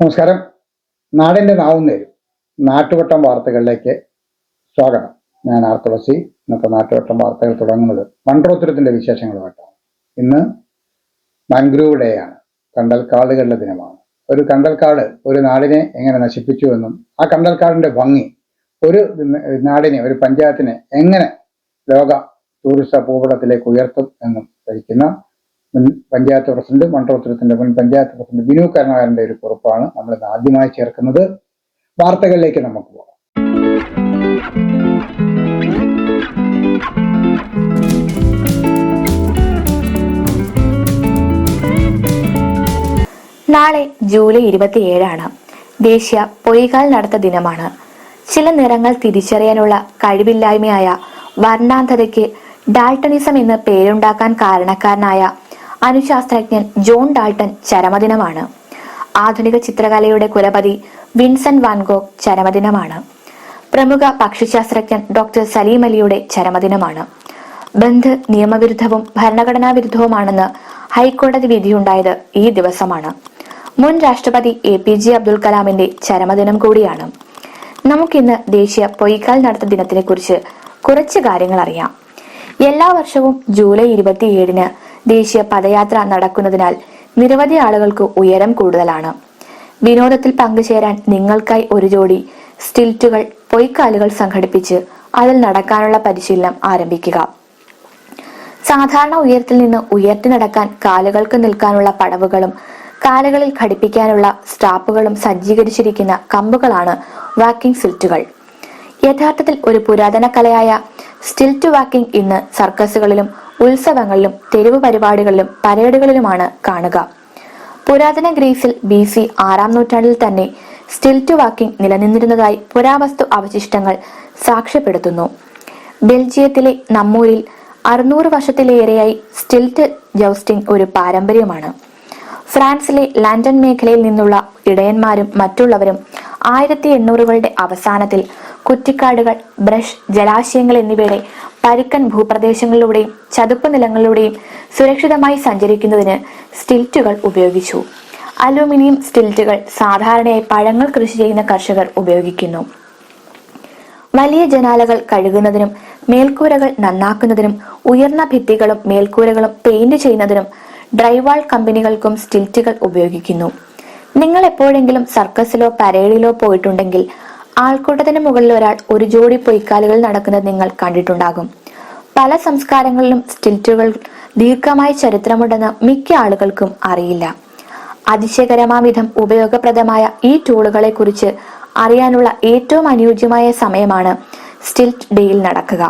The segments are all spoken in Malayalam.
നമസ്കാരം. നാടിന്റെ നാവുന്നേരും നാട്ടുവട്ടം വാർത്തകളിലേക്ക് സ്വാഗതം. ഞാൻ ആർ തുളസി. ഇന്നത്തെ നാട്ടുവട്ടം വാർത്തകൾ തുടങ്ങുന്നത് മൺട്രോത്തുരത്തിന്റെ വിശേഷങ്ങളുമായിട്ടാണ്. ഇന്ന് മാൻഗ്രൂവ് ഡേ ആണ്. കണ്ടൽക്കാടുകളുടെ ദിനമാണ്. ഒരു കണ്ടൽക്കാട് ഒരു നാടിനെ എങ്ങനെ നശിപ്പിച്ചു എന്നും ആ കണ്ടൽക്കാടിന്റെ ഭംഗി ഒരു നാടിനെ ഒരു പഞ്ചായത്തിനെ എങ്ങനെ ലോക ടൂറിസ്റ്റ് ഭൂപടത്തിലേക്ക് ഉയർത്തും എന്നും ധരിക്കുന്ന മുൻ പഞ്ചായത്ത് പ്രസിഡന്റ് മണ്ഡലത്തിന്റെ മുൻ പഞ്ചായത്ത് പ്രസിഡന്റ് ബിനു കരുണാകരന്റെ ഒരു കുറിപ്പാണ് നമ്മൾ ഇന്ന് ആദ്യമായി ചേർക്കുന്നത്. വാർത്തകളിലേക്ക് നമുക്ക് പോകാം. നാളെ ജൂലൈ ഇരുപത്തിയേഴാണ്. ദേശീയ പൊയ്കാൽ നടത്ത ദിനമാണ്. ചില നിറങ്ങൾ തിരിച്ചറിയാനുള്ള കഴിവില്ലായ്മയായ വർണാന്ധതയ്ക്ക് ഡാൾട്ടണിസം എന്ന് പേരുണ്ടാക്കാൻ കാരണക്കാരനായ അനുശാസ്ത്രജ്ഞൻ ജോൺ ഡാൾട്ടൺ ചരമദിനമാണ്. ആധുനിക ചിത്രകലയുടെ കുലപതി വിൻസൻ വാൻഗോഗ് ചരമദിനമാണ്. പ്രമുഖ പക്ഷിശാസ്ത്രജ്ഞൻ ഡോക്ടർ സലീം അലിയുടെ ചരമദിനമാണ്. ബന്ധ് നിയമവിരുദ്ധവും ഭരണഘടനാ വിരുദ്ധവുമാണെന്ന് ഹൈക്കോടതി വിധിയുണ്ടായത് ഈ ദിവസമാണ്. മുൻ രാഷ്ട്രപതി എ പി ജെ അബ്ദുൽ കലാമിന്റെ ചരമദിനം കൂടിയാണ്. നമുക്കിന്ന് ദേശീയ പൊയ്ക്കാൽ നടത്ത ദിനത്തിനെ കുറിച്ച് കുറച്ച് കാര്യങ്ങൾ അറിയാം എല്ലാ വർഷവും ജൂലൈ ഇരുപത്തിയേഴിന് ദേശീയ പദയാത്ര നടക്കുന്നതിനാൽ നിരവധി ആളുകൾക്ക് ഉയരം കൂടുതലാണ്. വിനോദത്തിൽ പങ്കുചേരാൻ നിങ്ങൾക്കായി ഒരു ജോഡി സ്റ്റിൽറ്റുകൾ പൊയ്ക്കാലുകൾ സംഘടിപ്പിച്ച് അതിൽ നടക്കാനുള്ള പരിശീലനം ആരംഭിക്കുക. സാധാരണ ഉയരത്തിൽ നിന്ന് ഉയർത്തി നടക്കാൻ കാലുകൾക്ക് നിൽക്കാനുള്ള പടവുകളും കാലുകളിൽ ഘടിപ്പിക്കാനുള്ള സ്ട്രാപ്പുകളും സജ്ജീകരിച്ചിരിക്കുന്ന കമ്പുകളാണ് വാക്കിംഗ് സിൽറ്റുകൾ യഥാർത്ഥത്തിൽ ഒരു പുരാതന കലയായ സ്റ്റിൽറ്റ് വാക്കിംഗ് ഇന്ന് സർക്കസുകളിലും ഉത്സവങ്ങളിലും തെരുവ് പരിപാടികളിലും പരേഡുകളിലുമാണ് കാണുക. പുരാതന ഗ്രീസിൽ ബി സി ആറാം നൂറ്റാണ്ടിൽ തന്നെ സ്റ്റിൽറ്റ് വാക്കിംഗ് നിലനിന്നിരുന്നതായി പുരാവസ്തു അവശിഷ്ടങ്ങൾ സാക്ഷ്യപ്പെടുത്തുന്നു. ബെൽജിയത്തിലെ നമ്മൂരിൽ അറുന്നൂറ് വർഷത്തിലേറെയായി സ്റ്റിൽറ്റ് ജൗസ്റ്റിംഗ് ഒരു പാരമ്പര്യമാണ്. ഫ്രാൻസിലെ ലണ്ടൻ മേഖലയിൽ നിന്നുള്ള ഇടയന്മാരും മറ്റുള്ളവരും ആയിരത്തി എണ്ണൂറുകളുടെ അവസാനത്തിൽ കുറ്റിക്കാടുകൾ ബ്രഷ് ജലാശയങ്ങൾ എന്നിവയുടെ പരുക്കൻ ഭൂപ്രദേശങ്ങളിലൂടെയും ചതുപ്പ് നിലങ്ങളിലൂടെയും സുരക്ഷിതമായി സഞ്ചരിക്കുന്നതിന് സ്റ്റിൽറ്റുകൾ ഉപയോഗിച്ചു. അലൂമിനിയം സ്റ്റിൽറ്റുകൾ സാധാരണയായി പഴങ്ങൾ കൃഷി ചെയ്യുന്ന കർഷകർ ഉപയോഗിക്കുന്നു. വലിയ ജനാലകൾ കഴുകുന്നതിനും മേൽക്കൂരകൾ നന്നാക്കുന്നതിനും ഉയർന്ന ഭിത്തികളും മേൽക്കൂരകളും പെയിന്റ് ചെയ്യുന്നതിനും ഡ്രൈവാൾ കമ്പനികൾക്കും സ്റ്റിൽറ്റുകൾ ഉപയോഗിക്കുന്നു. നിങ്ങൾ എപ്പോഴെങ്കിലും സർക്കസിലോ പരേഡിലോ പോയിട്ടുണ്ടെങ്കിൽ ആൾക്കൂട്ടത്തിന് മുകളിൽ ഒരാൾ ഒരു ജോഡി പൊയ്ക്കാലുകൾ നടക്കുന്നത് നിങ്ങൾ കണ്ടിട്ടുണ്ടാകും. പല സംസ്കാരങ്ങളിലും സ്റ്റിൽറ്റുകൾ ദീർഘമായ ചരിത്രമുണ്ടെന്ന് മിക്ക ആളുകൾക്കും അറിയില്ല. അതിശയകരമാവിധം ഉപയോഗപ്രദമായ ഈ ടൂളുകളെ കുറിച്ച് അറിയാനുള്ള ഏറ്റവും അനുയോജ്യമായ സമയമാണ് സ്റ്റിൽറ്റ് ഡേയിൽ നടക്കുക.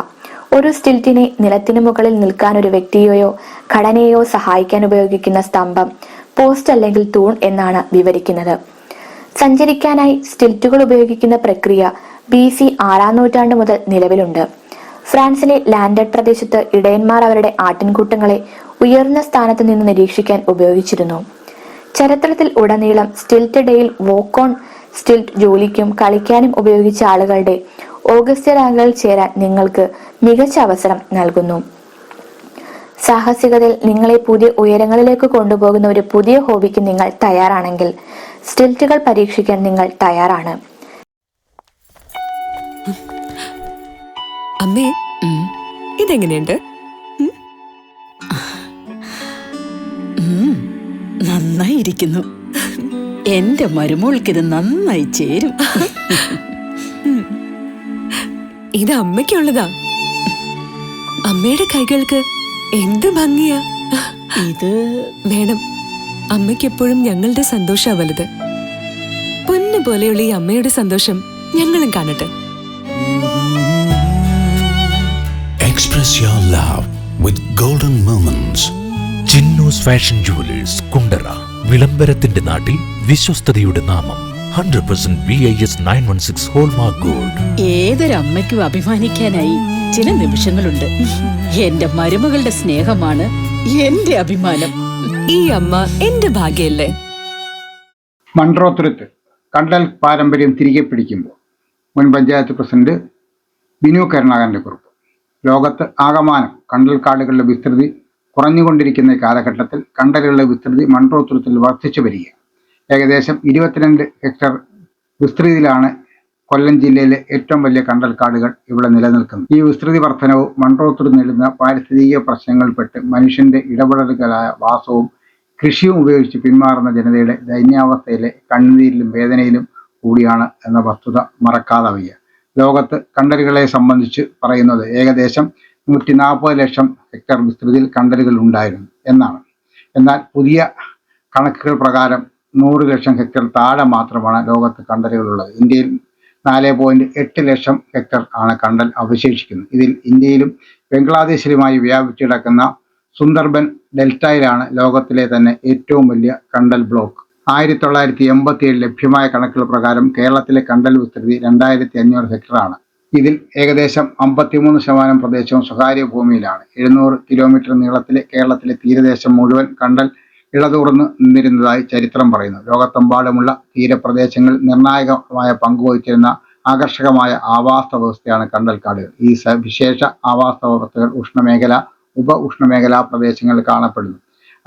ഒരു സ്റ്റിൽറ്റിനെ നിലത്തിനു മുകളിൽ നിൽക്കാൻ ഒരു വ്യക്തിയെയോ ഘടനയെയോ സഹായിക്കാൻ ഉപയോഗിക്കുന്ന സ്തംഭം പോസ്റ്റ് അല്ലെങ്കിൽ തൂൺ എന്നാണ് വിവരിക്കുന്നത്. സഞ്ചരിക്കാനായി സ്റ്റിൽറ്റുകൾ ഉപയോഗിക്കുന്ന പ്രക്രിയ ബി സി ആറാം നൂറ്റാണ്ട് മുതൽ നിലവിലുണ്ട്. ഫ്രാൻസിലെ ലാൻഡഡ് പ്രദേശത്ത് ഇടയന്മാർ അവരുടെ ആട്ടിൻകൂട്ടങ്ങളെ ഉയർന്ന സ്ഥാനത്ത് നിന്ന് നിരീക്ഷിക്കാൻ ഉപയോഗിച്ചിരുന്നു. ചരിത്രത്തിൽ ഉടനീളം സ്റ്റിൽറ്റ് ഡേയിൽ വോക്കോൺ സ്റ്റിൽറ്റ് ജോലിക്കും കളിക്കാനും ഉപയോഗിച്ച ആളുകളുടെ ഓഗസ്റ്റ് റാങ്കുകളിൽ ചേരാൻ നിങ്ങൾക്ക് മികച്ച അവസരം നൽകുന്നു. സാഹസികതയിൽ നിങ്ങളെ പുതിയ ഉയരങ്ങളിലേക്ക് കൊണ്ടുപോകുന്ന ഒരു പുതിയ ഹോബിക്ക് നിങ്ങൾ തയ്യാറാണെങ്കിൽ സ്റ്റിൽറ്റുകൾ പരീക്ഷിക്കാൻ നിങ്ങൾ തയ്യാറാണ്. അമ്മേ ഇതെങ്ങനെയുണ്ട്? നന്നായിരിക്കുന്നു. എന്റെ മരുമോൾക്ക് ഇത് നന്നായി ചേരും. ഇത് അമ്മയ്ക്കുള്ളതാ. അമ്മയുടെ കൈകൾക്ക് എന്ത് ഭംഗിയാ. ഇത് വേണം. അമ്മയ്ക്ക് എപ്പോഴും ഞങ്ങളുടെ സന്തോഷാ വലുത് പൊന്നു പോലെയുള്ള ഈ അമ്മയുടെ സന്തോഷം ഞങ്ങളും കാണട്ടെ. Express your love with golden moments. Chinnus fashion jewellers Kundara വിളംബരത്തിന്റെ നാട്ടിൽ വിശ്വസ്തയുടെ നാമം. Hundred percent V I S nine one six hallmark gold ഏതൊരമ്മയ്ക്കും അഭിമാനിക്കാനായി ചില നിമിഷങ്ങളുണ്ട്. എന്റെ മരുമകളുടെ സ്നേഹമാണ് എന്റെ അഭിമാനം. ഈ അമ്മ എന്റെ ഭാഗ്യല്ലേ? മൺട്രോത്തുരത്ത് കണ്ടൽ പാരമ്പര്യം തിരികെ പിടിക്കുമ്പോൾ മുൻ പഞ്ചായത്ത് പ്രസിഡന്റ് ബിനു കരുണാകരന്റെ കുറിപ്പ്. ലോകത്ത് ആകമാനം കണ്ടൽ കാടുകളുടെ വിസ്തൃതി കുറഞ്ഞുകൊണ്ടിരിക്കുന്ന കാലഘട്ടത്തിൽ കണ്ടലുകളുടെ വിസ്തൃതി മൺട്രോത്തുരത്തിൽ വർദ്ധിച്ചു വരിക ഏകദേശം ഇരുപത്തിരണ്ട് ഹെക്ടർ വിസ്തൃതിയിലാണ് കൊല്ലം ജില്ലയിലെ ഏറ്റവും വലിയ കണ്ടൽ കാടുകൾ ഇവിടെ നിലനിൽക്കുന്നത്. ഈ വിസ്തൃതി വർധനവും മൺട്രോത്തുർ നേരിടുന്ന പാരിസ്ഥിതിക പ്രശ്നങ്ങൾപ്പെട്ട് മനുഷ്യന്റെ ഇടപെടലുകളായ വാസവും കൃഷിയും ഉപയോഗിച്ച് പിന്മാറുന്ന ജനതയുടെ ദൈന്യാവസ്ഥയിലെ കണ്ണുനീരിലും വേദനയിലും കൂടിയാണ് എന്ന വസ്തുത മറക്കാതെ വയ്യ. ലോകത്ത് കണ്ടലുകളെ സംബന്ധിച്ച് പറയുന്നത് ഏകദേശം നൂറ്റി നാൽപ്പത് ലക്ഷം ഹെക്ടർ വിസ്തൃതിയിൽ കണ്ടലുകൾ ഉണ്ടായിരുന്നു എന്നാണ്. എന്നാൽ പുതിയ കണക്കുകൾ പ്രകാരം നൂറ് ലക്ഷം ഹെക്ടർ താഴെ മാത്രമാണ് ലോകത്ത് കണ്ടലുകളുള്ളത്. ഇന്ത്യയിൽ നാല് പോയിന്റ് എട്ട് ലക്ഷം ഹെക്ടർ ആണ് കണ്ടൽ അവശേഷിക്കുന്നത്. ഇതിൽ ഇന്ത്യയിലും ബംഗ്ലാദേശിലുമായി വ്യാപിച്ചു കിടക്കുന്ന സുന്ദർബൻ ഡെൽറ്റയിലാണ് ലോകത്തിലെ തന്നെ ഏറ്റവും വലിയ കണ്ടൽ ബ്ലോക്ക്. ആയിരത്തി തൊള്ളായിരത്തി എൺപത്തി ഏഴ് ലഭ്യമായ കണക്കുകൾ പ്രകാരം കേരളത്തിലെ കണ്ടൽ വിസ്തൃതി രണ്ടായിരത്തി അഞ്ഞൂറ് ഹെക്ടറാണ്. ഇതിൽ ഏകദേശം അമ്പത്തിമൂന്ന് ശതമാനം പ്രദേശവും സ്വകാര്യ ഭൂമിയിലാണ്. എഴുന്നൂറ് കിലോമീറ്റർ നീളത്തിലെ കേരളത്തിലെ തീരദേശം മുഴുവൻ കണ്ടൽ ഇളതൂർന്ന് നിന്നിരുന്നതായി ചരിത്രം പറയുന്നു. ലോകത്തെമ്പാടുമുള്ള തീരപ്രദേശങ്ങളിൽ നിർണായകമായ പങ്കുവഹിച്ചിരുന്ന ആകർഷകമായ ആവാസ വ്യവസ്ഥയാണ് കണ്ടൽക്കാടുകൾ. ഈ വിശേഷ ആവാസ വ്യവസ്ഥകൾ ഉഷ്ണമേഖല ഉപ ഉഷ്ണമേഖലാ പ്രദേശങ്ങളിൽ കാണപ്പെടുന്നു.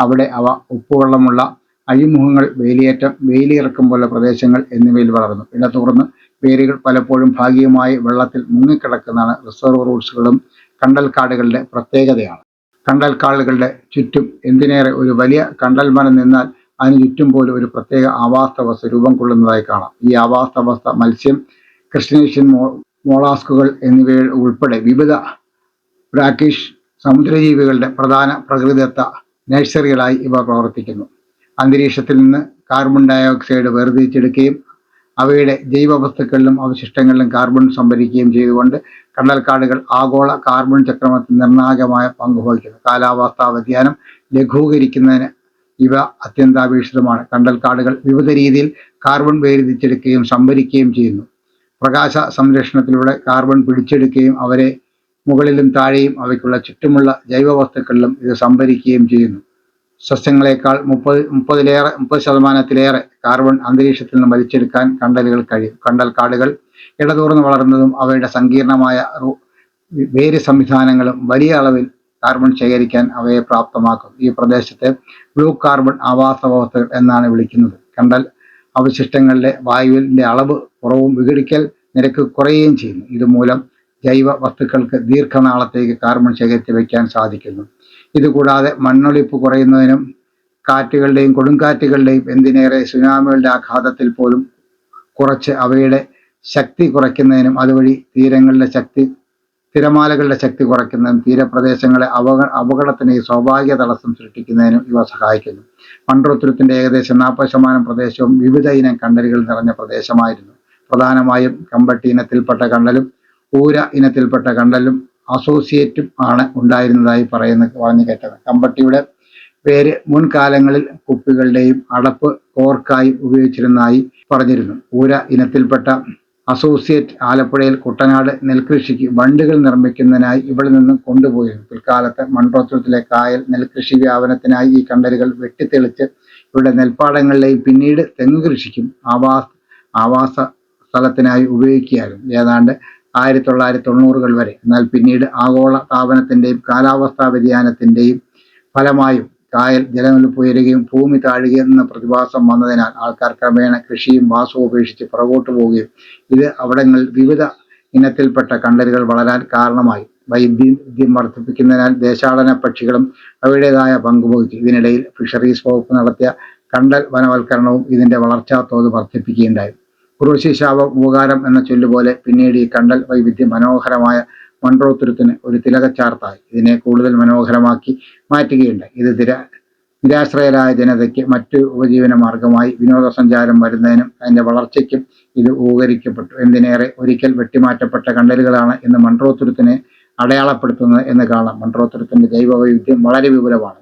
അവിടെ അവ ഉപ്പുവെള്ളമുള്ള അഴിമുഖങ്ങൾ വേലിയേറ്റം വേലിയിറക്കം പോലെ പ്രദേശങ്ങൾ എന്നിവയിൽ വളർന്നു. ഇടതൂർന്ന് വേരുകൾ പലപ്പോഴും ഭാഗികമായി വെള്ളത്തിൽ മുങ്ങിക്കിടക്കുന്നതാണ് റിസർവ് റൂട്ട്സുകളും കണ്ടൽക്കാടുകളുടെ പ്രത്യേകതയാണ്. കണ്ടൽക്കാടുകളുടെ ചുറ്റും എന്തിനേറെ ഒരു വലിയ കണ്ടൽ മരം നിന്നാൽ അതിന് ചുറ്റും പോലും ഒരു പ്രത്യേക ആവാസവസ്ഥ രൂപം കൊള്ളുന്നതായി കാണാം. ഈ ആവാസവസ്ഥ മത്സ്യം ക്രിസ്റ്റനേഷ്യൻ മോ മോളാസ്കുകൾ എന്നിവ ഉൾപ്പെടെ വിവിധ ബ്രാക്കിഷ് സമുദ്രജീവികളുടെ പ്രധാന പ്രകൃതിദത്ത നഴ്സറികളായി ഇവ പ്രവർത്തിക്കുന്നു. അന്തരീക്ഷത്തിൽ നിന്ന് കാർബൺ ഡയോക്സൈഡ് വേർതിരിച്ചെടുക്കുകയും അവയുടെ ജൈവവസ്തുക്കളിലും അവശിഷ്ടങ്ങളിലും കാർബൺ സംഭരിക്കുകയും ചെയ്തുകൊണ്ട് കണ്ടൽക്കാടുകൾ ആഗോള കാർബൺ ചക്രമത്തിൽ നിർണായകമായ പങ്ക് വഹിക്കുന്നു. കാലാവസ്ഥാ വ്യതിയാനം ലഘൂകരിക്കുന്നതിന് ഇവ അത്യന്താപേക്ഷിതമാണ്. കണ്ടൽക്കാടുകൾ വിവിധ രീതിയിൽ കാർബൺ വേർതിരിച്ചെടുക്കുകയും സംഭരിക്കുകയും ചെയ്യുന്നു. പ്രകാശ സംരക്ഷണത്തിലൂടെ കാർബൺ പിടിച്ചെടുക്കുകയും അവരെ മുകളിലും താഴെയും അവയ്ക്കുള്ള ചുറ്റുമുള്ള ജൈവവസ്തുക്കളിലും ഇത് സംഭരിക്കുകയും ചെയ്യുന്നു. സസ്യങ്ങളെക്കാൾ മുപ്പത് മുപ്പതിലേറെ മുപ്പത് ശതമാനത്തിലേറെ കാർബൺ അന്തരീക്ഷത്തിൽ നിന്ന് വലിച്ചെടുക്കാൻ കണ്ടലുകൾ കഴിയും കണ്ടൽ കാടുകൾ ഇടതൂർന്ന് വളർന്നതും അവയുടെ സങ്കീർണമായ വേര് സംവിധാനങ്ങളും വലിയ അളവിൽ കാർബൺ ശേഖരിക്കാൻ അവയെ പ്രാപ്തമാക്കും. ഈ പ്രദേശത്തെ ബ്ലൂ കാർബൺ ആവാസ വ്യവസ്ഥകൾ എന്നാണ് വിളിക്കുന്നത്. കണ്ടൽ അവശിഷ്ടങ്ങളിലെ വായുവിന്റെ അളവ് കുറവും വിഘടിക്കൽ നിരക്ക് കുറയുകയും ചെയ്യുന്നു. ഇതുമൂലം ജൈവ വസ്തുക്കൾക്ക് ദീർഘനാളത്തേക്ക് കാർബൺ ശേഖരിച്ച് വയ്ക്കാൻ സാധിക്കുന്നു. ഇതുകൂടാതെ മണ്ണൊലിപ്പ് കുറയുന്നതിനും കാറ്റുകളുടെയും കൊടുങ്കാറ്റുകളുടെയും എന്തിനേറെ സുനാമികളുടെ ആഘാതത്തിൽ പോലും കുറച്ച് അവയുടെ ശക്തി കുറയ്ക്കുന്നതിനും അതുവഴി തീരങ്ങളുടെ ശക്തി തിരമാലകളുടെ ശക്തി കുറയ്ക്കുന്നതിനും തീരപ്രദേശങ്ങളെ അപക അപകടത്തിന് സ്വാഭാവിക തടസ്സം സൃഷ്ടിക്കുന്നതിനും ഇവ സഹായിക്കുന്നു. മൺട്രോത്തുരത്തിന്റെ ഏകദേശം നാൽപ്പത് ശതമാനം പ്രദേശവും വിവിധ ഇനം കണ്ടലുകൾ നിറഞ്ഞ പ്രദേശമായിരുന്നു. പ്രധാനമായും കമ്പട്ടി ഇനത്തിൽപ്പെട്ട കണ്ടലും ഊര ഇനത്തിൽപ്പെട്ട കണ്ടലും അസോസിയേറ്റും ആണ് ഉണ്ടായിരുന്നതായി പറയുന്ന പറഞ്ഞു കേട്ടത്. കമ്പട്ടിയുടെ പേര് മുൻകാലങ്ങളിൽ കുപ്പികളുടെയും അടപ്പ് കോർക്കായി ഉപയോഗിച്ചിരുന്നതായി പറഞ്ഞിരുന്നു. പൂര ഇനത്തിൽപ്പെട്ട അസോസിയേറ്റ് ആലപ്പുഴയിൽ കുട്ടനാട് നെൽകൃഷിക്ക് ബണ്ടുകൾ നിർമ്മിക്കുന്നതിനായി ഇവിടെ നിന്നും കൊണ്ടുപോയിരുന്നു. പിൽക്കാലത്ത് മൺട്രോത്തുരത്തിലെ കായൽ നെൽകൃഷി വ്യാപനത്തിനായി ഈ കണ്ടലുകൾ വെട്ടിത്തെളിച്ച് ഇവിടെ നെൽപ്പാടങ്ങളിലെയും പിന്നീട് തെങ്ങ് കൃഷിക്കും ആവാസ ആവാസ സ്ഥലത്തിനായി ഉപയോഗിക്കുകയായിരുന്നു. ഏതാണ്ട് ആയിരത്തി തൊള്ളായിരത്തി തൊണ്ണൂറുകൾ വരെ. എന്നാൽ പിന്നീട് ആഗോള താപനത്തിന്റെയും കാലാവസ്ഥാ വ്യതിയാനത്തിന്റെയും ഫലമായും കായൽ ജലനിരപ്പ് ഉയരുകയും ഭൂമി താഴുകയും എന്ന പ്രതിഭാസം വന്നതിനാൽ ആൾക്കാർ ക്രമേണ കൃഷിയും വാസവും ഉപേക്ഷിച്ച് പുറകോട്ട് പോവുകയും ഇത് അവിടങ്ങളിൽ വിവിധ ഇനത്തിൽപ്പെട്ട കണ്ടലുകൾ വളരാൻ കാരണമായി. വൈവിധ്യം വർദ്ധിപ്പിക്കുന്നതിനാൽ ദേശാടന പക്ഷികളും അവയുടേതായ പങ്കുവഹിച്ചു ഇതിനിടയിൽ ഫിഷറീസ് വകുപ്പ് നടത്തിയ കണ്ടൽ വനവൽക്കരണവും ഇതിന്റെ വളർച്ചാ തോത് വർദ്ധിപ്പിക്കുകയുണ്ടായി. ഉർവശി ശാപം ഉപകാരം എന്ന ചൊല്ലുപോലെ പിന്നീട് ഈ കണ്ടൽ വൈവിധ്യം മനോഹരമായ മൺട്രോത്തുരത്തിന് ഒരു തിലകച്ചാർത്തായി. ഇതിനെ കൂടുതൽ മനോഹരമാക്കി മാറ്റുകയുണ്ട് ഇത് തിര നിരാശ്രയരായ ജനതയ്ക്ക് മറ്റു ഉപജീവന മാർഗമായി വിനോദസഞ്ചാരം വരുന്നതിനും അതിന്റെ വളർച്ചയ്ക്കും ഇത് ഉപകരിക്കപ്പെട്ടു എന്തിനേറെ ഒരിക്കൽ വെട്ടിമാറ്റപ്പെട്ട കണ്ടലുകളാണ് ഇന്ന് മൺട്രോത്തുരത്തിനെ അടയാളപ്പെടുത്തുന്നത് എന്ന് കാണാം. മൺട്രോത്തുരത്തിന്റെ ജൈവവൈവിധ്യം വളരെ വിപുലമാണ്.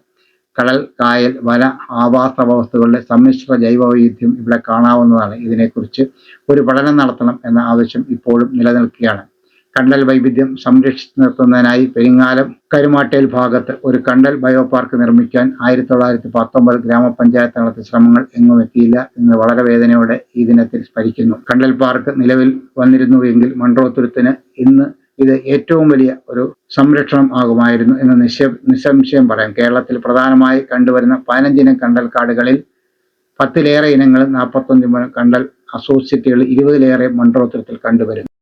കടൽ കായൽ വന ആവാസ വ്യവസ്ഥകളുടെ സമ്മിശ്ര ജൈവവൈവിധ്യം ഇവിടെ കാണാവുന്നതാണ്. ഇതിനെക്കുറിച്ച് ഒരു പഠനം നടത്തണം എന്ന ആവശ്യം ഇപ്പോഴും നിലനിൽക്കുകയാണ്. കണ്ടൽ വൈവിധ്യം സംരക്ഷിച്ചു നിർത്തുന്നതിനായി പെരിങ്ങാലം കരുമാട്ടേൽ ഭാഗത്ത് ഒരു കണ്ടൽ ബയോപാർക്ക് നിർമ്മിക്കാൻ ആയിരത്തി തൊള്ളായിരത്തി പത്തൊമ്പത് ഗ്രാമപഞ്ചായത്ത് നടത്തിയ ശ്രമങ്ങൾ എങ്ങും എത്തിയില്ല എന്ന് വളരെ വേദനയോടെ ഈ ദിനത്തിൽ സ്മരിക്കുന്നു. കണ്ടൽ പാർക്ക് നിലവിൽ വന്നിരുന്നുവെങ്കിൽ മൺട്രോത്തുരുത്തിന് ഇന്ന് ഇത് ഏറ്റവും വലിയ ഒരു സംരക്ഷണം ആകുമായിരുന്നു എന്ന് നിശ നിസ്സംശയം പറയാം. കേരളത്തിൽ പ്രധാനമായി കണ്ടുവരുന്ന പതിനഞ്ചിനം കണ്ടൽക്കാടുകളിൽ പത്തിലേറെ ഇനങ്ങൾ നാൽപ്പത്തി മുതൽ കണ്ടൽ അസോസിയേറ്റുകൾ ഇരുപതിലേറെ മണ്ഡലോത്തരത്തിൽ കണ്ടുവരുന്നു.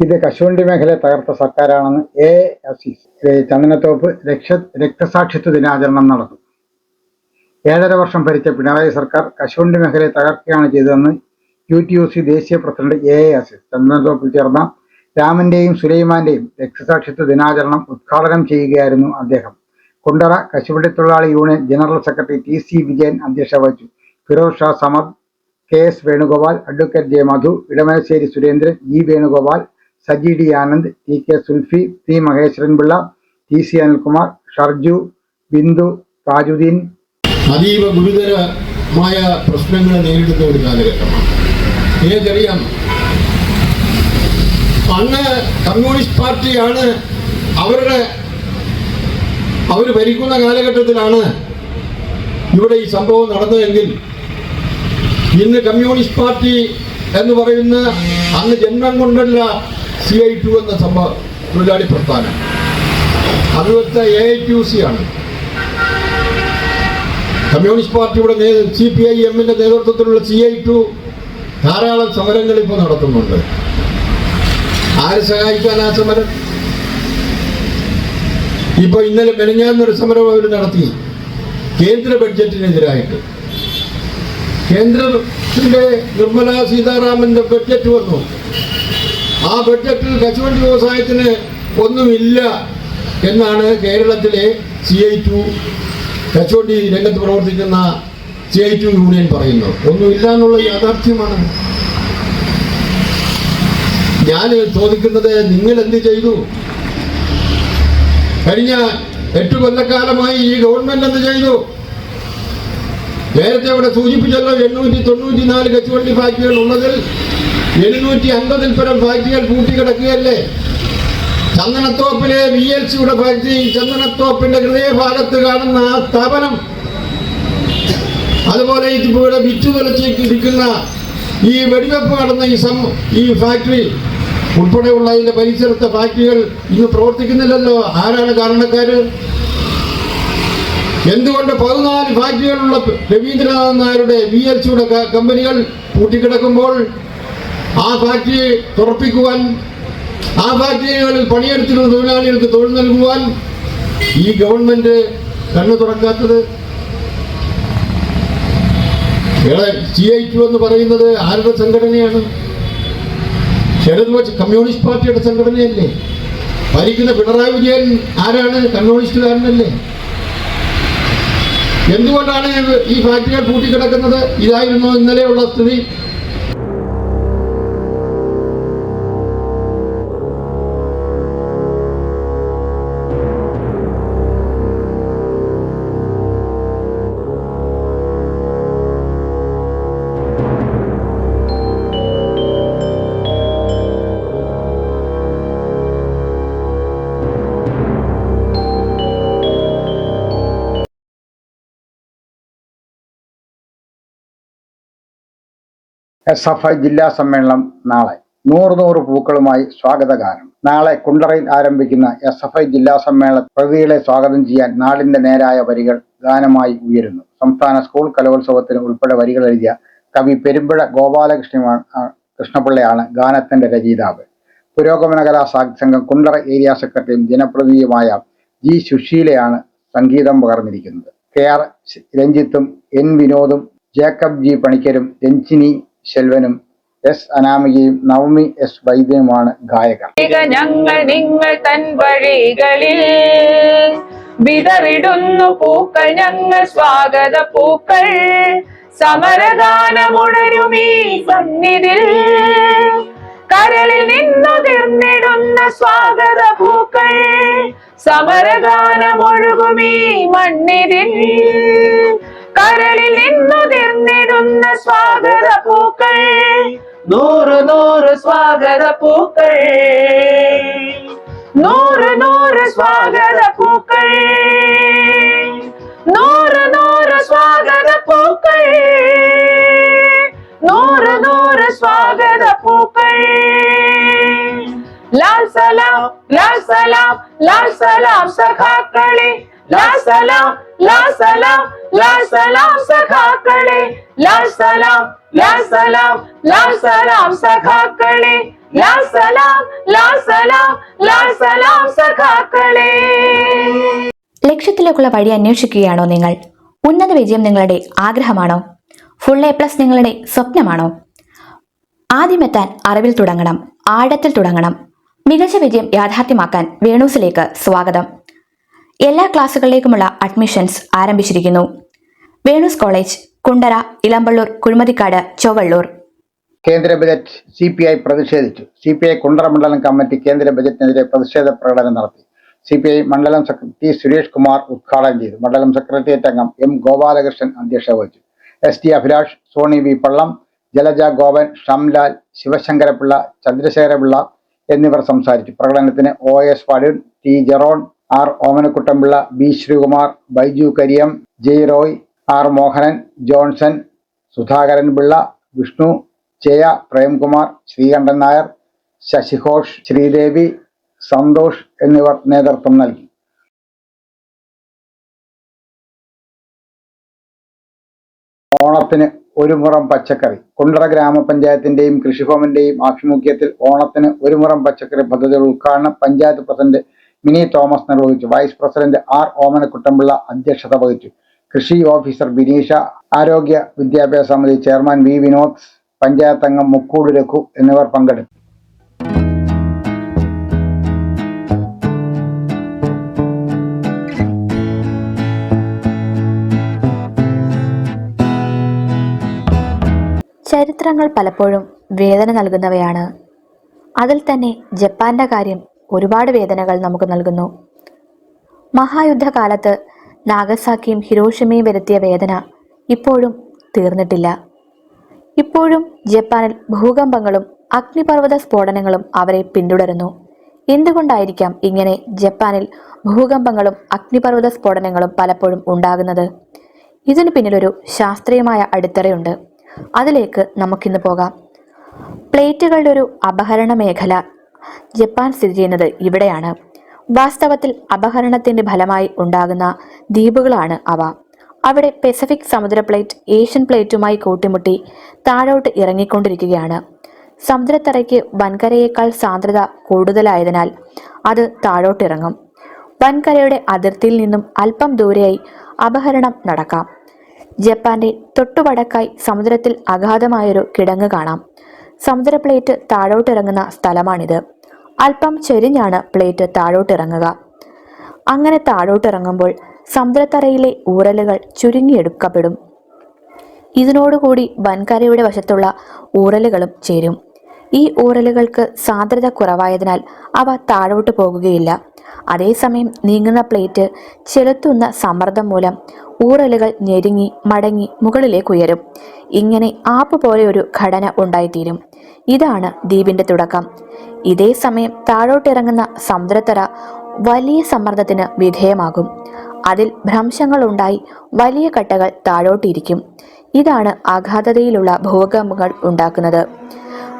ഇത് കശുവണ്ടി മേഖലയെ തകർത്ത സർക്കാരാണെന്ന് എ അസീസ് ചന്ദനത്തോപ്പ് രക്ഷ രക്തസാക്ഷിത്വ ദിനാചരണം നടന്നു. ഏഴര വർഷം ഭരിച്ച പിണറായി സർക്കാർ കശുവണ്ടി മേഖലയെ തകർക്കുകയാണ് ചെയ്തതെന്ന് യു ടി യു സി ദേശീയ പ്രസിഡന്റ് എ എ അസീസ് ചന്ദനത്തോപ്പിൽ ചേർന്ന രാമന്റെയും സുലൈമാന്റെയും രക്തസാക്ഷിത്വ ദിനാചരണം ഉദ്ഘാടനം ചെയ്യുകയായിരുന്നു അദ്ദേഹം. കുണ്ടറ കശുവണ്ടി തൊഴിലാളി union general secretary T C Vijayan അധ്യക്ഷത വഹിച്ചു. Firoz Shah Samad K S Venugopal advocate J Madhu Edamalassery Surendran G Venugopal Saji D Anand T K Sulfi P Maheswaran Pillai T C Anilkumar Sharju Bindu Thajudheen. അതീവ ഗുരുതരമായ പ്രശ്നങ്ങൾ നേരിടുന്ന ഒരു കാലഘട്ടമാണ്. നിങ്ങൾക്കറിയാം അന്ന് കമ്മ്യൂണിസ്റ്റ് പാർട്ടിയാണ് അവരുടെ അവർ ഭരിക്കുന്ന കാലഘട്ടത്തിലാണ് ഇവിടെ ഈ സംഭവം നടന്നതെങ്കിൽ. ഇന്ന് കമ്മ്യൂണിസ്റ്റ് പാർട്ടി എന്ന് പറയുന്ന അന്ന് ജന്മം കൊണ്ടല്ല സി ഐ ടു എന്ന സംഭവ തൊഴിലാളി പ്രസ്ഥാനം. അതുപോലത്തെ A I T U C ആണ്. കമ്മ്യൂണിസ്റ്റ് പാർട്ടിയുടെ സി പി ഐ എമ്മിന്റെ നേതൃത്വത്തിലുള്ള സി ഐ ടു ധാരാളം സമരങ്ങൾ ഇപ്പോൾ നടത്തുന്നുണ്ട്. ആര് സഹായിക്കാൻ ആ സമരം? ഇപ്പൊ ഇന്നലെ മെനഞ്ഞാന്നൊരു സമരം അവർ നടത്തി. കേന്ദ്ര ബഡ്ജറ്റിനെതിരായിട്ട്. കേന്ദ്രത്തിന്റെ നിർമ്മല സീതാരാമന്റെ ബഡ്ജറ്റ് വന്നു. ആ ബഡ്ജറ്റിൽ കശുവണ്ടി വ്യവസായത്തിന് ഒന്നുമില്ല എന്നാണ് കേരളത്തിലെ സി ഐ ടു കച്ചവണ്ടി രംഗത്ത് പ്രവർത്തിക്കുന്ന സി ഐ യൂണിയൻ പറയുന്നു. ഒന്നുമില്ല എന്നുള്ള യാഥാർത്ഥ്യമാണ്. ഞാൻ ചോദിക്കുന്നത് നിങ്ങൾ എന്ത് ചെയ്തു? കഴിഞ്ഞ എട്ട് കൊല്ലക്കാലമായി ഈ ഗവൺമെന്റ് എന്ത് ചെയ്തു? നേരത്തെ ഇവിടെ സൂചിപ്പിച്ചല്ലോ എണ്ണൂറ്റി തൊണ്ണൂറ്റി നാല് കച്ചുവണ്ടി ഫാക്ടറികൾ ഉള്ളതിൽ എഴുന്നൂറ്റി അൻപതിൽ പരം ഫാക്ടറികൾ പൂട്ടിക്കിടക്കുകയല്ലേ? ചന്ദനത്തോപ്പിലെ വി എൽ സിയുടെ ഫാക്ടറി ചന്ദനത്തോപ്പിന്റെ ഹൃദയഭാഗത്ത് കാണുന്ന ആ സ്ഥാപനം അതുപോലെ ഇവിടെ വിറ്റു ഇരിക്കുന്ന ഈ വെടിവെപ്പ് നടന്ന ഈ സം ഈ ഫാക്ടറി ഉൾപ്പെടെയുള്ള അതിന്റെ പരിസരത്തെ ഫാക്ടറികൾ ഇന്ന് പ്രവർത്തിക്കുന്നില്ലല്ലോ. ആരാണ് കാരണക്കാര്? എന്തുകൊണ്ട് പതിനാല് ഫാക്ടറികളുള്ള രവീന്ദ്രനാഥ് നായരുടെ വി എച്ച് സിയുടെ കമ്പനികൾ പൂട്ടിക്കിടക്കുമ്പോൾ ആ ഫാക്ടറി തുറപ്പിക്കുവാൻ ആ ഫാക്ടറികളിൽ പണിയെടുത്തിരുന്ന തൊഴിലാളികൾക്ക് തൊഴിൽ നൽകുവാൻ ഈ ഗവൺമെന്റ് കണ്ണു തുറക്കാത്തത് സി ഐ ടു എന്ന് പറയുന്നത് ആരുടെ സംഘടനയാണ്? ഇടതുപക്ഷ കമ്മ്യൂണിസ്റ്റ് പാർട്ടിയുടെ സംഘടനയല്ലേ? ഭരിക്കുന്ന പിണറായി വിജയൻ ആരാണ്? കമ്മ്യൂണിസ്റ്റുകാരനല്ലേ? എന്തുകൊണ്ടാണ് ഈ ഫാക്ടറികൾ പൂട്ടിക്കിടക്കുന്നത്? ഇതായിരുന്നു ഇന്നലെയുള്ള സ്ഥിതി. എസ് എഫ് ഐ ജില്ലാ സമ്മേളനം നാളെ. നൂറ് നൂറ് പൂക്കളുമായി സ്വാഗതഗാനം. നാളെ കുണ്ടറയിൽ ആരംഭിക്കുന്ന എസ് എഫ് ഐ ജില്ലാ സമ്മേളന പ്രതികളെ സ്വാഗതം ചെയ്യാൻ നാടിന്റെ നേരായ വരികൾ ഗാനമായി ഉയരുന്നു. സംസ്ഥാന സ്കൂൾ കലോത്സവത്തിന് ഉൾപ്പെടെ വരികൾ എഴുതിയ കവി പെരുമ്പുഴ ഗോപാലകൃഷ്ണ കൃഷ്ണപിള്ളയാണ് ഗാനത്തിന്റെ രചയിതാവ്. പുരോഗമന കലാ സംഘം കുണ്ടറ ഏരിയ സെക്രട്ടറിയും ജനപ്രതിനിധിയുമായ ജി സുശീലയാണ് സംഗീതം പകർന്നിരിക്കുന്നത്. കെ ആർ രഞ്ജിത്തും എൻ വിനോദും ജേക്കബ് ജി പണിക്കരും രഞ്ജിനി ശെൽവനും എസ് അനാമികയും നവമി എസ് വൈദ്യനുമാണ് ഗായകർ. ഞങ്ങൾ നിങ്ങൾ തൻ വഴികളിൽ വിതറിടുന്നു പൂക്കൾ ഞങ്ങൾ സ്വാഗത പൂക്കൾ. സമരഗാനമുണരുമീ സന്നിധിൽ കരളിൽ നിന്നുതിർന്നിടുന്ന സ്വാഗത പൂക്കൾ. സമരഗാനമൊഴുകുമീ മണ്ണിതിൽ കരളിൽ നിന്നുതിർന്നിടുന്ന സ്വാഗത പൂക്കൾ. നൂറ് നൂറ് സ്വാഗത പൂക്കൾ. നൂറ് നൂറ് സ്വാഗത പൂക്കൾ. നൂറ് നൂറ് സ്വാഗത പൂക്കൾ. നൂറ് നൂറ് സ്വാഗത പൂക്കൾ. ലാൽ സലാം ലാൽ സലാം ലാൽ സലാം സഖാക്കളെ. ലാ സലാം ലാ സലാം ലാ സലാം സഖാക്കളെ ലാ സലാം ലാ സലാം ലാ സലാം സഖാക്കളെ ലാ സലാം ലാ സലാം ലാ സലാം സഖാക്കളെ. ലക്ഷ്യത്തിലേക്കുള്ള വഴി അന്വേഷിക്കുകയാണോ നിങ്ങൾ? ഉന്നത വിജയം നിങ്ങളുടെ ആഗ്രഹമാണോ? ഫുൾ എ പ്ലസ് നിങ്ങളുടെ സ്വപ്നമാണോ? ആദ്യമെത്താൻ അറിവിൽ തുടങ്ങണം ആഴത്തിൽ തുടങ്ങണം. മികച്ച വിജയം യാഥാർത്ഥ്യമാക്കാൻ വേണൂസിലേക്ക് സ്വാഗതം. എല്ലാ ക്ലാസ്സുകളിലേക്കുമുള്ള അഡ്മിഷൻസ് ആരംഭിച്ചിരിക്കുന്നു. വേണുസ് കോളേജ് കുണ്ടറ ഇളമ്പള്ളൂർ കുഴിമതിക്കാട് ചൊവ്വള്ളൂർ. കേന്ദ്ര ബജറ്റ് സി പി ഐ പ്രതിഷേധിച്ചു. സി പി ഐ കുണ്ടറ മണ്ഡലം കമ്മിറ്റി കേന്ദ്ര ബജറ്റിനെതിരെ പ്രതിഷേധ പ്രകടനം നടത്തി. സി പി ഐ മണ്ഡലം സെക്രട്ടറി സുരേഷ് കുമാർ ഉദ്ഘാടനം ചെയ്തു. മണ്ഡലം സെക്രട്ടേറിയറ്റ് അംഗം എം ഗോപാലകൃഷ്ണൻ അധ്യക്ഷത വഹിച്ചു S T Abhilash Soni V Pallam Jalaja Gopan Shamlal Sivasankarapillai Chandrasekharapillai എന്നിവർ സംസാരിച്ചു. പ്രകടനത്തിന് O S Fadin T Jeron R Omanakuttampillai B Sreekumar Baiju Kariyam Jai Roy R Mohanan Johnson Sudhakaran Pillai Vishnu Jaya Premkumar Sreekandan Nair ശശിഘോഷ് Sreedevi Santhosh എന്നിവർ നേതൃത്വം നൽകി. ഓണത്തിന് ഒരു മുറം പച്ചക്കറി. കുണ്ടറ ഗ്രാമപഞ്ചായത്തിന്റെയും കൃഷിഭവന്റെയും ആഭിമുഖ്യത്തിൽ ഓണത്തിന് ഒരു മുറം പച്ചക്കറി പദ്ധതിയുടെ ഉദ്ഘാടനം പഞ്ചായത്ത് പ്രസിഡന്റ് മിനി തോമസ് നിർവഹിച്ചു. വൈസ് പ്രസിഡന്റ് ആർ ഓമനക്കുട്ടമ്പിള്ള അധ്യക്ഷത വഹിച്ചു. കൃഷി ഓഫീസർ ബിനീഷ ആരോഗ്യ വിദ്യാഭ്യാസ സമിതി ചെയർമാൻ വി വിനോദ് പഞ്ചായത്ത് അംഗം മുക്കൂട് രഘു എന്നിവർ പങ്കെടുത്തു. ചരിത്രങ്ങൾ പലപ്പോഴും വേദന നൽകുന്നവയാണ്. അതിൽ തന്നെ ജപ്പാന്റെ കാര്യം ഒരുപാട് വേദനകൾ നമുക്ക് നൽകുന്നു. മഹായുദ്ധകാലത്ത് നാഗസാക്കിയും ഹിരോഷിമയും വരുത്തിയ വേദന ഇപ്പോഴും തീർന്നിട്ടില്ല. ഇപ്പോഴും ജപ്പാനിൽ ഭൂകമ്പങ്ങളും അഗ്നിപർവത സ്ഫോടനങ്ങളും അവരെ പിന്തുടരുന്നു. എന്തുകൊണ്ടായിരിക്കാം ഇങ്ങനെ ജപ്പാനിൽ ഭൂകമ്പങ്ങളും അഗ്നിപർവത സ്ഫോടനങ്ങളും പലപ്പോഴും ഉണ്ടാകുന്നത്? ഇതിനു പിന്നിലൊരു ശാസ്ത്രീയമായ അടിത്തറയുണ്ട്. അതിലേക്ക് നമുക്കിന്ന് പോകാം. പ്ലേറ്റുകളുടെ ഒരു അപഹരണ മേഖല ജപ്പാൻ സ്ഥിതി ചെയ്യുന്നത് ഇവിടെയാണ്. വാസ്തവത്തിൽ അപഹരണത്തിന്റെ ഫലമായി ഉണ്ടാകുന്ന ദ്വീപുകളാണ് അവ. അവിടെ പെസഫിക് സമുദ്ര പ്ലേറ്റ് ഏഷ്യൻ പ്ലേറ്റുമായി കൂട്ടിമുട്ടി താഴോട്ട് ഇറങ്ങിക്കൊണ്ടിരിക്കുകയാണ്. സമുദ്രത്തറയ്ക്ക് വൻകരയേക്കാൾ സാന്ദ്രത കൂടുതലായതിനാൽ അത് താഴോട്ടിറങ്ങും. വൻകരയുടെ അതിർത്തിയിൽ നിന്നും അല്പം ദൂരെയായി അപഹരണം നടക്കാം. ജപ്പാന്റെ തൊട്ടുവടക്കായി സമുദ്രത്തിൽ അഗാധമായൊരു കിടങ്ങ് കാണാം. സമുദ്ര പ്ലേറ്റ് താഴോട്ടിറങ്ങുന്ന സ്ഥലമാണിത്. അല്പം ചെരിഞ്ഞാണ് പ്ലേറ്റ് താഴോട്ടിറങ്ങുക. അങ്ങനെ താഴോട്ടിറങ്ങുമ്പോൾ സമുദ്രത്തറയിലെ ഊറലുകൾ ചുരുങ്ങിയെടുക്കപ്പെടും. ഇതിനോടുകൂടി വൻകരയുടെ വശത്തുള്ള ഊറലുകളും ചേരും. ഈ ഊറലുകൾക്ക് സാന്ദ്രത കുറവായതിനാൽ അവ താഴോട്ട് പോകുകയില്ല. അതേസമയം നീങ്ങുന്ന പ്ലേറ്റ് ചെലുത്തുന്ന സമ്മർദ്ദം മൂലം ഊറലുകൾ ഞെരുങ്ങി മടങ്ങി മുകളിലേക്ക് ഉയരും. ഇങ്ങനെ ആപ്പ് പോലെ ഒരു ഘടന ഉണ്ടായിത്തീരും. ഇതാണ് ദ്വീപിന്റെ തുടക്കം. ഇതേ സമയം താഴോട്ടിറങ്ങുന്ന സമുദ്രത്തറ വലിയ സമ്മർദ്ദത്തിന് വിധേയമാകും. അതിൽ ഭ്രംശങ്ങൾ ഉണ്ടായി വലിയ കട്ടകൾ താഴോട്ടിരിക്കും. ഇതാണ് ആഘാതതയിലുള്ള ഭൂകമ്പങ്ങൾ ഉണ്ടാക്കുന്നത്.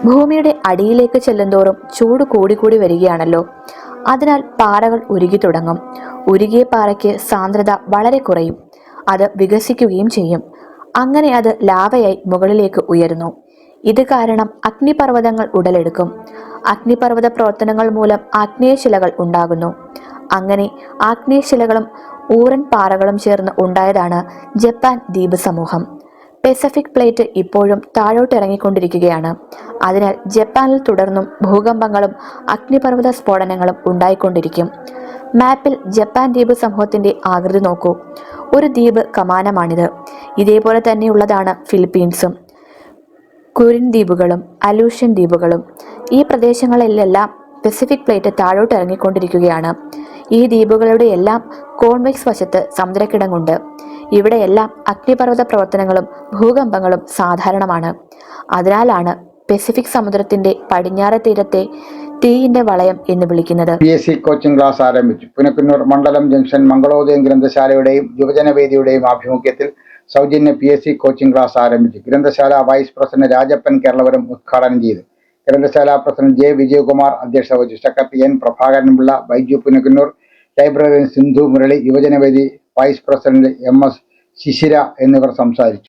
ഭൂമിയുടെ അടിയിലേക്ക് ചെല്ലുന്തോറും ചൂട് കൂടിക്കൂടി വരികയാണല്ലോ. അതിനാൽ പാറകൾ ഉരുകി തുടങ്ങും. ഉരുകിയ പാറയ്ക്ക് സാന്ദ്രത വളരെ കുറയും. അത് വികസിക്കുകയും ചെയ്യും. അങ്ങനെ അത് ലാവയായി മുകളിലേക്ക് ഉയരുന്നു. ഇത് കാരണം അഗ്നിപർവതങ്ങൾ ഉടലെടുക്കും. അഗ്നിപർവത പ്രവർത്തനങ്ങൾ മൂലം ആഗ്നേയശിലകൾ ഉണ്ടാകുന്നു. അങ്ങനെ ആഗ്നേയശിലകളും ഊറൻ പാറകളും ചേർന്ന് ഉണ്ടായതാണ് ജപ്പാൻ ദ്വീപ് സമൂഹം. പെസഫിക് പ്ലേറ്റ് ഇപ്പോഴും താഴോട്ടിറങ്ങിക്കൊണ്ടിരിക്കുകയാണ് അതിനാൽ ജപ്പാനിൽ തുടർന്നും ഭൂകമ്പങ്ങളും അഗ്നിപർവത സ്ഫോടനങ്ങളും ഉണ്ടായിക്കൊണ്ടിരിക്കും. മാപ്പിൽ ജപ്പാൻ ദ്വീപ് സമൂഹത്തിന്റെ ആകൃതി നോക്കൂ. ഒരു ദ്വീപ് കമാനമാണിത്. ഇതേപോലെ തന്നെയുള്ളതാണ് ഫിലിപ്പീൻസും. കുരിൻ ദ്വീപുകളും അലൂഷ്യൻ ദ്വീപുകളും ഈ പ്രദേശങ്ങളിലെല്ലാം പസഫിക് പ്ലേറ്റ് താഴോട്ട് ഇറങ്ങിക്കൊണ്ടിരിക്കുകയാണ്. ഈ ദ്വീപുകളുടെ എല്ലാം കോൺവെക്സ് വശത്ത് സമുദ്രക്കിടങ്ങുണ്ട്. ഇവിടെയെല്ലാം അഗ്നിപർവത പ്രവർത്തനങ്ങളും ഭൂകമ്പങ്ങളും സാധാരണമാണ്. അതിനാലാണ് പസഫിക് സമുദ്രത്തിന്റെ പടിഞ്ഞാറ് തീരത്തെ തീയിന്റെ വളയം എന്ന് വിളിക്കുന്നത്. P S C coaching class ആരംഭിച്ചു. പുനക്കുന്നൂർ മണ്ഡലം ജംഗ്ഷൻ മംഗളോദയം ഗ്രന്ഥശാലയുടെയും യുവജനവേദിയുടെയും ആഭിമുഖ്യത്തിൽ സൗജന്യ P S C coaching class ആരംഭിച്ചു. ഗ്രന്ഥശാല വൈസ് പ്രസിഡന്റ് രാജപ്പൻ കേരളപുരം ഉദ്ഘാടനം ചെയ്തു. ഗ്രന്ഥശാല പ്രസിഡന്റ് ജെ വിജയകുമാർ അധ്യക്ഷത വഹിച്ചു. Secretary N Prabhakaran Pillai Baiju Punakkunnoor librarian Sindhu Murali Yuvajanavedi vice president M S Sisira എന്നിവർ സംസാരിച്ചു.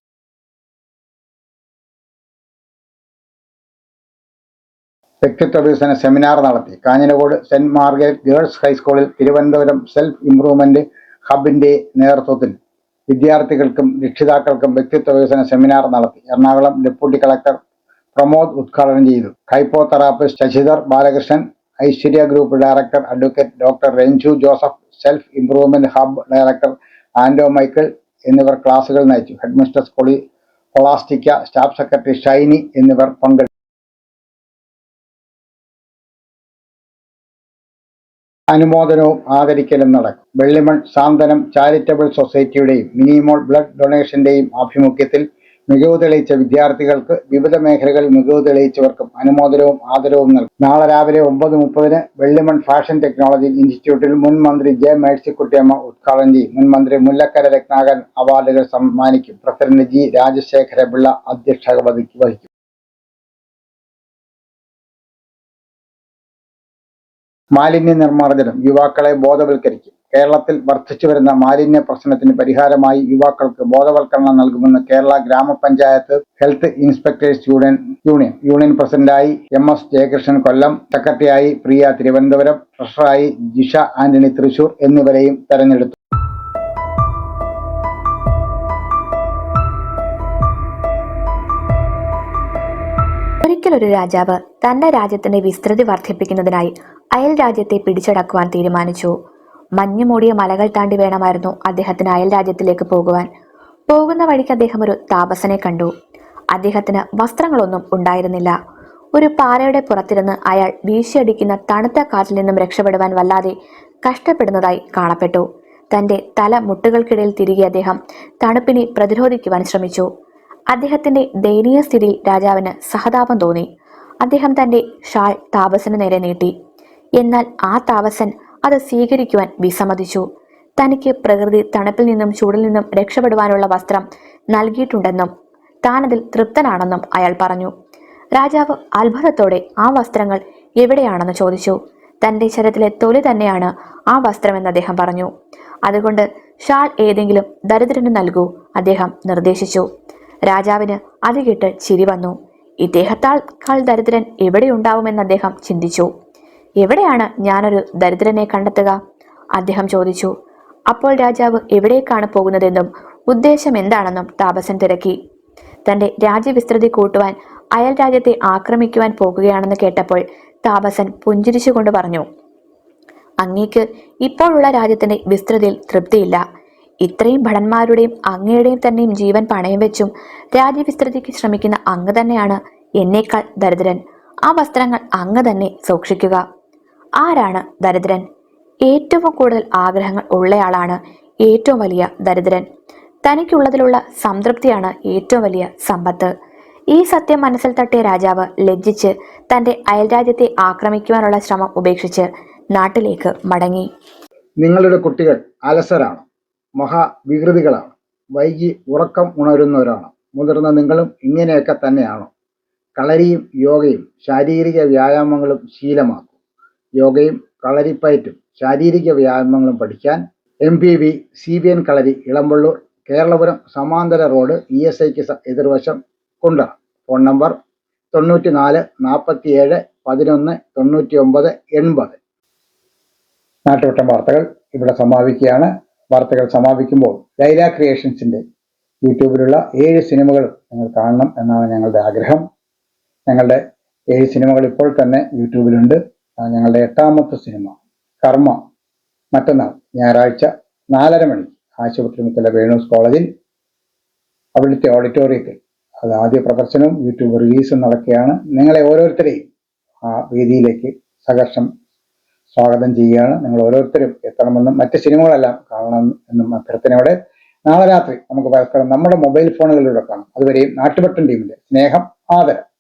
വ്യക്തിത്വ വികസന സെമിനാർ നടത്തി. കാഞ്ഞിരകോട് സെന്റ് മാർഗരറ്റ് ഗേൾസ് ഹൈസ്കൂളിൽ തിരുവനന്തപുരം സെൽഫ് ഇംപ്രൂവ്മെന്റ് ഹബിന്റെ നേതൃത്വത്തിൽ വിദ്യാർത്ഥികൾക്കും രക്ഷിതാക്കൾക്കും വ്യക്തിത്വ വികസന സെമിനാർ നടത്തി. എറണാകുളം ഡെപ്യൂട്ടി കളക്ടർ പ്രമോദ് ഉദ്ഘാടനം ചെയ്തു. കൈപ്പോ therapist Sasidhar Balakrishnan Aishwarya group director advocate doctor Ranju Joseph self improvement hub director Ando Michael എന്നിവർ ക്ലാസുകൾ നയിച്ചു. ഹെഡ്മിസ്റ്റർ കൊളി കൊളാസ്റ്റിക്ക സ്റ്റാഫ് സെക്രട്ടറി ഷൈനി എന്നിവർ പങ്കെടുത്തു. അനുമോദനവും ആദരിക്കലും നടക്കും. വെള്ളിമൺ സാന്തനം ചാരിറ്റബിൾ സൊസൈറ്റിയുടെയും മിനിമോൾ ബ്ലഡ് ഡൊണേഷന്റെയും ആഭിമുഖ്യത്തിൽ മികവ് തെളിയിച്ച വിദ്യാർത്ഥികൾക്ക് വിവിധ മേഖലകളിൽ മികവ് തെളിയിച്ചവർക്കും അനുമോദനവും ആദരവും നൽകും. നാളെ രാവിലെ ഒമ്പത് മുപ്പതിന് വെള്ളിമൺ ഫാഷൻ ടെക്നോളജി ഇൻസ്റ്റിറ്റ്യൂട്ടിൽ മുൻ മന്ത്രി ജെ മേഴ്സിക്കുട്ടിയമ്മ ഉദ്ഘാടനം ചെയ്യും. മുൻ മന്ത്രി മുല്ലക്കര രത്നാകരൻ അവാർഡുകൾ സമ്മാനിക്കും. പ്രസിഡന്റ് ജി രാജശേഖര പിള്ള അധ്യക്ഷത വഹിക്കും. മാലിന്യ നിർമ്മാർജനം യുവാക്കളെ ബോധവൽക്കരിക്കും. കേരളത്തിൽ വർദ്ധിച്ചു വരുന്ന മാലിന്യ പ്രശ്നത്തിന് പരിഹാരമായി യുവാക്കൾക്ക് ബോധവൽക്കരണം നൽകുമെന്ന് Kerala Gramapanchayat health inspectors union union. Union പ്രസിഡന്റായി എം എസ് ജയകൃഷ്ണൻ കൊല്ലം സെക്രട്ടറിയായി പ്രിയ തിരുവനന്തപുരം ട്രഷററായി ജിഷ ആന്റണി തൃശൂർ എന്നിവരെയും തെരഞ്ഞെടുത്തു. ഒരിക്കലൊരു രാജാവ് തന്റെ രാജ്യത്തിന്റെ വിസ്തൃതി വർദ്ധിപ്പിക്കുന്നതിനായി അയൽ രാജ്യത്തെ പിടിച്ചടക്കുവാൻ തീരുമാനിച്ചു. മഞ്ഞു മൂടിയ മലകൾ താണ്ടി വേണമായിരുന്നു അദ്ദേഹത്തിന് അയൽ രാജ്യത്തിലേക്ക് പോകുവാൻ. പോകുന്ന വഴിക്ക് അദ്ദേഹം ഒരു താപസനെ കണ്ടു. അദ്ദേഹത്തിന് വസ്ത്രങ്ങളൊന്നും ഉണ്ടായിരുന്നില്ല. ഒരു പാറയുടെ പുറത്തിരുന്ന് അയാൾ വീശിയടിക്കുന്ന തണുത്ത കാറ്റിൽ നിന്നും രക്ഷപ്പെടുവാൻ വല്ലാതെ കഷ്ടപ്പെടുന്നതായി കാണപ്പെട്ടു. തന്റെ തല മുട്ടുകൾക്കിടയിൽ തിരികെ അദ്ദേഹം തണുപ്പിനെ പ്രതിരോധിക്കുവാൻ ശ്രമിച്ചു. അദ്ദേഹത്തിന്റെ ദയനീയ സ്ഥിതിയിൽ രാജാവിന് സഹതാപം തോന്നി. അദ്ദേഹം തന്റെ ഷാൾ താപസന് നേരെ നീട്ടി. എന്നാൽ ആ താപസൻ അത് സ്വീകരിക്കുവാൻ വിസമ്മതിച്ചു. തനിക്ക് പ്രകൃതി തണുപ്പിൽ നിന്നും ചൂടിൽ നിന്നും രക്ഷപ്പെടുവാനുള്ള വസ്ത്രം നൽകിയിട്ടുണ്ടെന്നും താനതിൽ തൃപ്തനാണെന്നും അയാൾ പറഞ്ഞു. രാജാവ് അത്ഭുതത്തോടെ ആ വസ്ത്രങ്ങൾ എവിടെയാണെന്ന് ചോദിച്ചു. തന്റെ ശരത്തിലെ തൊലി തന്നെയാണ് ആ വസ്ത്രമെന്ന് അദ്ദേഹം പറഞ്ഞു. അതുകൊണ്ട് ഷാൾ ഏതെങ്കിലും ദരിദ്രന് നൽകൂ അദ്ദേഹം നിർദ്ദേശിച്ചു. രാജാവിന് അത് കേട്ട് ചിരി വന്നു. ഇദ്ദേഹത്താൽക്കാൾ ദരിദ്രൻ എവിടെയുണ്ടാവുമെന്ന് അദ്ദേഹം ചിന്തിച്ചു. എവിടെയാണ് ഞാനൊരു ദരിദ്രനെ കണ്ടെത്തുക? അദ്ദേഹം ചോദിച്ചു. അപ്പോൾ രാജാവ് എവിടേക്കാണ് പോകുന്നതെന്നും ഉദ്ദേശം എന്താണെന്നും താപസൻ തിരക്കി. തന്റെ രാജ്യവിസ്തൃതി കൂട്ടുവാൻ അയൽ രാജ്യത്തെ ആക്രമിക്കുവാൻ പോകുകയാണെന്ന് കേട്ടപ്പോൾ താപസൻ പുഞ്ചിരിച്ചുകൊണ്ട് പറഞ്ഞു. അങ്ങേക്ക് ഇപ്പോഴുള്ള രാജ്യത്തിന്റെ വിസ്തൃതിയിൽ തൃപ്തിയില്ല. ഇത്രയും ഭടന്മാരുടെയും അങ്ങയുടെയും തന്നെയും ജീവൻ പണയം വെച്ചും രാജ്യവിസ്തൃതിക്ക് ശ്രമിക്കുന്ന അങ്ങ് തന്നെയാണ് എന്നേക്കാൾ ദരിദ്രൻ. ആ വസ്ത്രങ്ങൾ അങ്ങ് തന്നെ സൂക്ഷിക്കുക. ആരാണ് ദരിദ്രൻ? ഏറ്റവും കൂടുതൽ ആഗ്രഹങ്ങൾ ഉള്ളയാളാണ് ഏറ്റവും വലിയ ദരിദ്രൻ. തനിക്കുള്ളതിലുള്ള സംതൃപ്തിയാണ് ഏറ്റവും വലിയ സമ്പത്ത്. ഈ സത്യം മനസ്സിൽ തട്ടിയ രാജാവ് ലജ്ജിച്ച് തന്റെ അയൽരാജ്യത്തെ ആക്രമിക്കുവാനുള്ള ശ്രമം ഉപേക്ഷിച്ച് നാട്ടിലേക്ക് മടങ്ങി. നിങ്ങളുടെ കുട്ടികൾ അലസരാണ്. മഹാവികൃതികളാണ്. വൈകി ഉറക്കം ഉണരുന്നവരാണ്. മുതിർന്ന നിങ്ങളും ഇങ്ങനെയൊക്കെ തന്നെയാണോ. കളരിയും യോഗയും ശാരീരിക വ്യായാമങ്ങളും ശീലമാക്കും. യോഗയും കളരിപ്പയറ്റും ശാരീരിക വ്യായാമങ്ങളും പഠിക്കാൻ M P V C B N kalari Elampalloor Keralapuram സമാന്തര റോഡ് ഇ എസ് ഐക്ക് എതിർവശം കൊണ്ട ഫോൺ നമ്പർ തൊണ്ണൂറ്റി നാല് നാൽപ്പത്തി ഏഴ് പതിനൊന്ന് തൊണ്ണൂറ്റി ഒമ്പത് എൺപത്. നാട്ടുവട്ടം വാർത്തകൾ ഇവിടെ സമാപിക്കുകയാണ്. വാർത്തകൾ സമാപിക്കുമ്പോൾ ലൈല ക്രിയേഷൻസിന്റെ യൂട്യൂബിലുള്ള ഏഴ് സിനിമകൾ നിങ്ങൾ കാണണം എന്നാണ് ഞങ്ങളുടെ ആഗ്രഹം. ഞങ്ങളുടെ ഏഴ് സിനിമകൾ ഇപ്പോൾ തന്നെ യൂട്യൂബിലുണ്ട്. ഞങ്ങളുടെ എട്ടാമത്തെ സിനിമ കർമ്മ. മറ്റന്നാൾ ഞായറാഴ്ച നാലര മണി ആശുപത്രി മുത്തല വേണൂസ് കോളേജിൽ അവിടുത്തെ ഓഡിറ്റോറിയത്തിൽ. അത് ആദ്യ പ്രദർശനവും യൂട്യൂബ് റിലീസും നടക്കുകയാണ്. നിങ്ങളെ ഓരോരുത്തരെയും ആ വേദിയിലേക്ക് സഹർഷം സ്വാഗതം ചെയ്യുകയാണ്. നിങ്ങൾ ഓരോരുത്തരും എത്തണമെന്നും മറ്റ് സിനിമകളെല്ലാം കാണണം എന്നും അഭ്യർത്ഥനയോടെ നാളെ രാത്രി നമുക്ക് പരസ്പരം നമ്മുടെ മൊബൈൽ ഫോണുകളിലൂടെ കാണാം. അതുവരെയും നാട്ടുപട്ടൻ ടീമിന്റെ സ്നേഹം ആദരം.